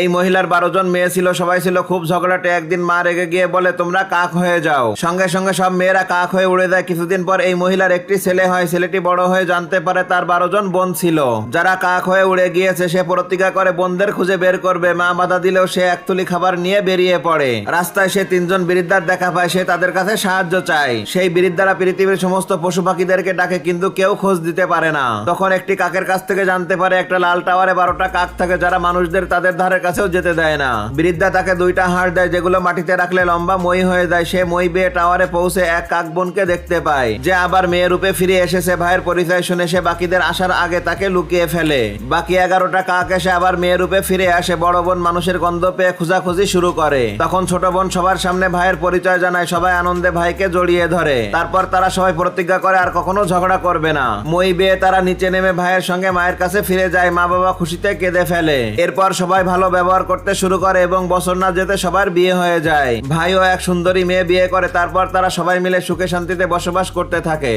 এই মহিলার বারো জন মেয়ে ছিল, সবাই ছিল খুব ঝগড়াটে। একদিন মা রেগে গিয়ে বলে, তোমরা কাক হয়ে যাও। সঙ্গে সঙ্গে সব মেয়েরা কাক হয়ে উড়ে যায়। কিছুদিন পর এই মহিলার একটি ছেলে হয়। ছেলেটি বড় হয়ে জানতে পারে তার বারো জন বোন ছিল। যারা কাক হয়ে উড়ে গিয়েছে, সে প্রতিজ্ঞা করে, বোনদের খুঁজে বের করবে। মা বাধা দিলেও সে এক তুলি খাবার নিয়ে বেরিয়ে পড়ে। রাস্তায় সে তিনজন বৃদ্ধার দেখা পায়। সে তাদের কাছে সাহায্য চায়। সেই বৃদ্ধারা পৃথিবীর সমস্ত পশু পাখিদেরকে ডাকে, কিন্তু কেউ খোঁজ দিতে পারে না। তখন একটি কাকের কাছ থেকে জানতে পারে, একটা লাল টাওয়ারে বারোটা কাক থাকে, যারা মানুষদের তাদের ধারের কাছেও যেতে দেয় না। বৃদ্ধা তাকে দুইটা হাড় দেয়, যেগুলো মাটিতে রাখলে লম্বা মই হয়ে যায়। সে মই বেয়ে টাওয়ারে পৌঁছে এক কাক বোনকে দেখতে পায়। যে আবার মেয়ের রূপে ফিরে এসেছে, ভাইয়ের পরিচয় শুনে সে বাকিদের আসার আগে তাকে লুকিয়ে ফেলে। বাকি এগারোটা কাক এসে আবার মেয়ের রূপে ফিরে আসে, বড় বোন মানুষের গন্ধ পেয়ে খোঁজাখুঁজি শুরু করে। তখন ছোট বোন সবার সামনে ভাইয়ের পরিচয় জানায়, সবাই আনন্দে ভাইকে জড়িয়ে ধরে। তারপর তারা সবাই প্রতিজ্ঞা করে, আর কখনো ঝগড়া করবে না। মই বেয়ে তারা নিচে নেমে ভাইয়ের সঙ্গে মায়ের কাছে ফিরে যায় মা বাবা খুশিতে কেঁদে ফেলে। এরপর সবাই ভালো ব্যবহার করতে শুরু করে এবং বছর না যেতে সবার বিয়ে হয়ে যায়। ভাইও এক সুন্দরী মেয়ে বিয়ে করে, তারপর তারা সবাই মিলে সুখে শান্তিতে বসবাস করতে থাকে।